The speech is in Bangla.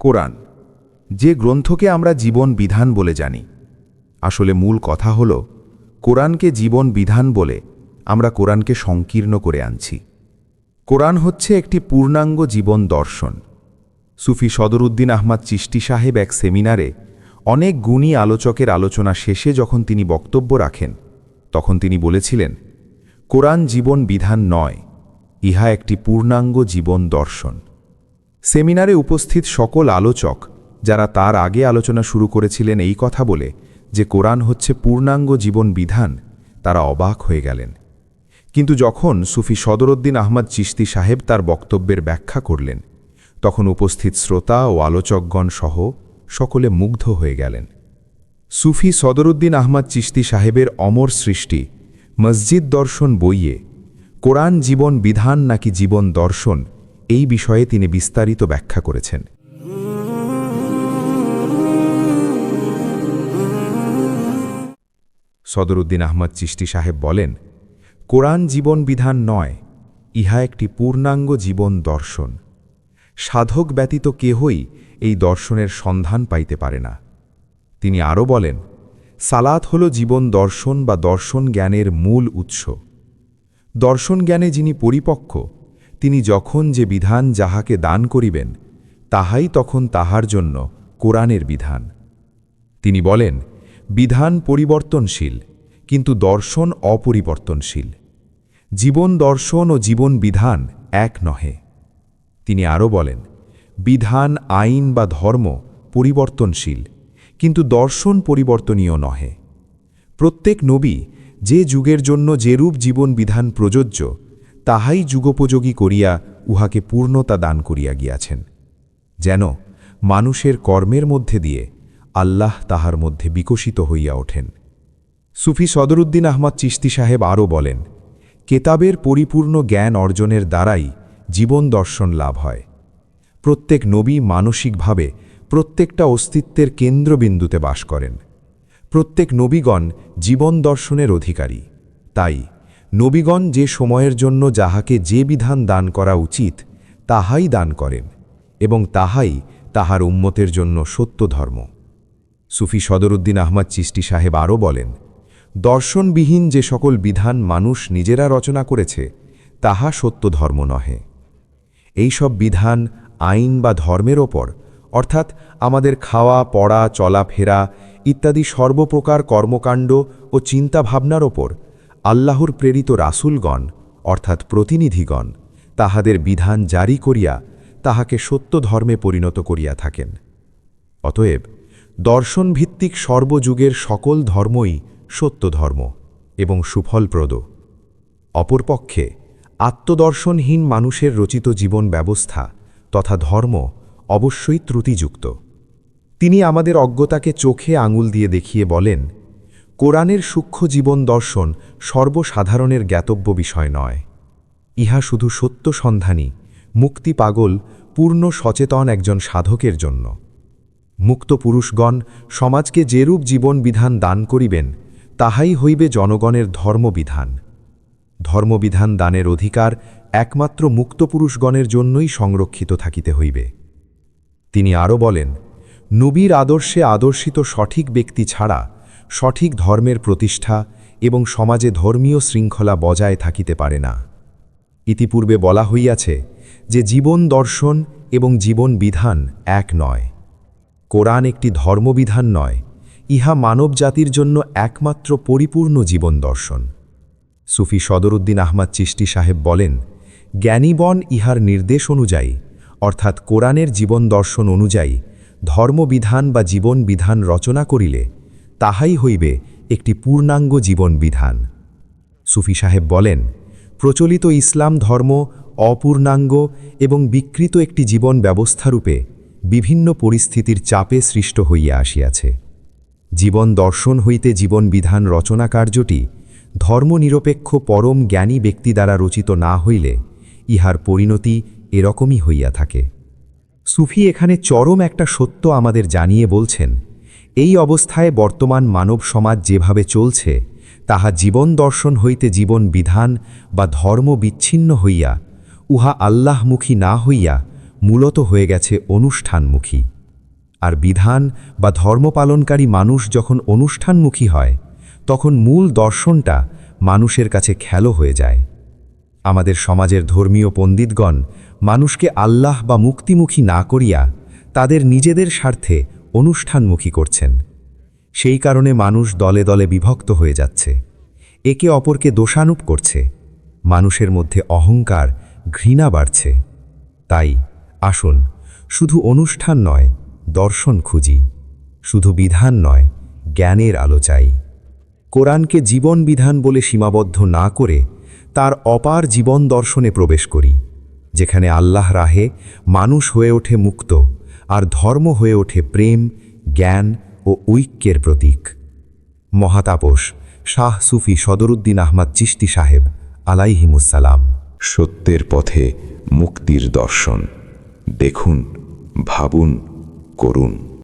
কোরআন, যে গ্রন্থকে আমরা জীবন বিধান বলে জানি। আসলে মূল কথা হল, কোরআনকে জীবন বিধান বলে আমরা কোরআনকে সংকীর্ণ করে আনছি। কোরআন হচ্ছে একটি পূর্ণাঙ্গ জীবন দর্শন। সুফি সদরুদ্দিন আহমদ চিষ্টি সাহেব এক সেমিনারে অনেক গুণী আলোচকের আলোচনা শেষে যখন তিনি বক্তব্য রাখেন, তখন তিনি বলেছিলেন, কোরআন জীবন বিধান নয়, ইহা একটি পূর্ণাঙ্গ জীবন দর্শন। সেমিনারে উপস্থিত সকল আলোচক, যারা তার আগে আলোচনা শুরু করেছিলেন এই কথা বলে যে কোরআন হচ্ছে পূর্ণাঙ্গ জীবন বিধান, তারা অবাক হয়ে গেলেন। কিন্তু যখন সুফি সদরুদ্দিন আহমদ চিস্তি সাহেব তার বক্তব্যের ব্যাখ্যা করলেন, তখন উপস্থিত শ্রোতা ও আলোচকগণ সহ সকলে মুগ্ধ হয়ে গেলেন। সুফি সদরুদ্দিন আহমদ চিস্তি সাহেবের অমর সৃষ্টি, মসজিদ দর্শন বইয়ে, কোরআন জীবন বিধান নাকি জীবন দর্শন এই বিষয়ে তিনি বিস্তারিত ব্যাখ্যা করেছেন। সদরুদ্দিন আহমদ চিষ্টি সাহেব বলেন, কোরআন জীবন বিধান নয়, ইহা একটি পূর্ণাঙ্গ জীবন দর্শন। সাধক ব্যতীত কেহই এই দর্শনের সন্ধান পাইতে পারে না। তিনি আরও বলেন, সালাত হল জীবন দর্শন বা দর্শন জ্ঞানের মূল উৎস। দর্শন জ্ঞানে যিনি পরিপক্ক তিনি যখন যে বিধান যাহাকে দান করিবেন, তাহাই তখন তাহার জন্য কোরআনের বিধান। তিনি বলেন, বিধান পরিবর্তনশীল, কিন্তু দর্শন অপরিবর্তনশীল। জীবন দর্শন ও জীবন বিধান এক নহে। তিনি আরও বলেন, বিধান, আইন বা ধর্ম পরিবর্তনশীল, কিন্তু দর্শন পরিবর্তনীয় নহে। প্রত্যেক নবী যে যুগের জন্য যেরূপ জীবন বিধান প্রযোজ্য তাহাই যুগোপযোগী করিয়া উহাকে পূর্ণতা দান করিয়া গিয়াছেন। যেন মানুষের কর্মের মধ্যে দিয়ে আল্লাহ তাহার মধ্যে বিকশিত হইয়া ওঠেন। সুফি সদরুদ্দিন আহমদ চিস্তি সাহেব আরও বলেন, কেতাবের পরিপূর্ণ জ্ঞান অর্জনের দ্বারাই জীবন দর্শন লাভ হয়। প্রত্যেক নবী মানসিকভাবে প্রত্যেকটা অস্তিত্বের কেন্দ্রবিন্দুতে বাস করেন। প্রত্যেক নবীগণ জীবন দর্শনের অধিকারী। তাই নবীগণ যে সময়ের জন্য যাহাকে যে বিধান দান করা উচিত, তাহাই দান করেন এবং তাহাই তাহার উম্মতের জন্য সত্য ধর্ম। সুফি সদরুদ্দিন আহমদ চিস্টি সাহেব আরও বলেন, দর্শনবিহীন যে সকল বিধান মানুষ নিজেরা রচনা করেছে, তাহা সত্য ধর্ম নহে। এই সব বিধান আইন বা ধর্মের ওপর, অর্থাৎ আমাদের খাওয়া, পড়া, চলাফেরা ইত্যাদি সর্বপ্রকার কর্মকাণ্ড ও চিন্তাভাবনার ওপর আল্লাহর প্রেরিত রাসুলগণ, অর্থাৎ প্রতিনিধিগণ, তাহাদের বিধান জারি করিয়া তাহাকে সত্য ধর্মে পরিণত করিয়া থাকেন। অতএব দর্শনভিত্তিক সর্বযুগের সকল ধর্মই সত্য ধর্ম এবং সুফলপ্রদ। অপরপক্ষে আত্মদর্শনহীন মানুষের রচিত জীবন ব্যবস্থা তথা ধর্ম অবশ্যই ত্রুটিযুক্ত। তিনি আমাদের অজ্ঞতাকে চোখে আঙুল দিয়ে দেখিয়ে বলেন কোরআনের সূক্ষ্ম জীবন দর্শন সর্বসাধারণের জ্ঞাতব্য বিষয় নয়। ইহা শুধু সত্য সন্ধানী, মুক্তি পাগল, পূর্ণ সচেতন একজন সাধকের জন্য। মুক্ত পুরুষগণ সমাজকে যেরূপ জীবন বিধান দান করিবেন, তাহাই হইবে জনগণের ধর্মবিধান। ধর্মবিধান দানের অধিকার একমাত্র মুক্ত পুরুষগণের জন্যই সংরক্ষিত থাকিতে হইবে। তিনি আরও বলেন, নবীর আদর্শে আদর্শিত সঠিক ব্যক্তি ছাড়া সঠিক ধর্মের প্রতিষ্ঠা এবং সমাজে ধর্মীয় শৃঙ্খলা বজায় থাকিতে পারে না। ইতিপূর্বে বলা হইয়াছে যে জীবন দর্শন এবং জীবন বিধান এক নয়। কোরআন একটি ধর্মবিধান নয়, ইহা মানব জাতির জন্য একমাত্র পরিপূর্ণ জীবন দর্শন। সুফি সদরুদ্দিন আহমদ চিষ্টি সাহেব বলেন জ্ঞানীবন ইহার নির্দেশ অনুযায়ী, অর্থাৎ কোরআনের জীবন দর্শন অনুযায়ী, ধর্মবিধান বা জীবন বিধান রচনা করিলে তাহাই হইবে একটি পূর্ণাঙ্গ জীবন বিধান সুফি সাহেব বলেন, প্রচলিত ইসলাম ধর্ম অপূর্ণাঙ্গ এবং বিকৃত একটি জীবন ব্যবস্থারূপে বিভিন্ন পরিস্থিতির চাপে সৃষ্ট হইয়া আসিয়াছে। জীবন দর্শন হইতে জীবন বিধান রচনা কার্যটি ধর্মনিরপেক্ষ পরম জ্ঞানী ব্যক্তি দ্বারা রচিত না হইলে ইহার পরিণতি এরকমই হইয়া থাকে। সুফি এখানে চরম একটা সত্য আমাদের জানিয়ে বলছেন এই অবস্থায় বর্তমান মানব সমাজ যেভাবে চলছে, তাহা জীবন দর্শন হইতে জীবন বিধান বা ধর্ম বিচ্ছিন্ন হইয়া, উহা আল্লাহমুখী না হইয়া মূলত হয়ে গেছে অনুষ্ঠানমুখী। আর বিধান বা ধর্মপালনকারী মানুষ যখন অনুষ্ঠানমুখী হয়, তখন মূল দর্শনটা মানুষের কাছে খেলো হয়ে যায়। আমাদের সমাজের ধর্মীয় পণ্ডিতগণ মানুষকে আল্লাহ বা মুক্তিমুখী না করিয়া তাদের নিজেদের স্বার্থে অনুষ্ঠানমুখী করছেন। সেই কারণে মানুষ দলে দলে বিভক্ত হয়ে যাচ্ছে। একে অপরকে দোষানুপ করছে। মানুষের মধ্যে অহংকার, ঘৃণা বাড়ছে। তাই, আসুন, শুধু অনুষ্ঠান নয়, দর্শন খুঁজি। শুধু বিধান নয়, জ্ঞানের আলো চাই। কোরআনকে জীবন বিধান বলে সীমাবদ্ধ না করে তার অপার জীবন দর্শনে প্রবেশ করি, যেখানে আল্লাহ রাহে মানুষ হয়ে ওঠে মুক্ত। আর ধর্ম হয়ে ওঠে প্রেম, জ্ঞান ও ঐক্যের প্রতীক। মহাতাপস, শাহ সুফি সদরুদ্দিন আহমদ চিস্তি সাহেব আলাইহিমুসালাম সত্যের পথে মুক্তির দর্শন। দেখুন, ভাবুন, করুন।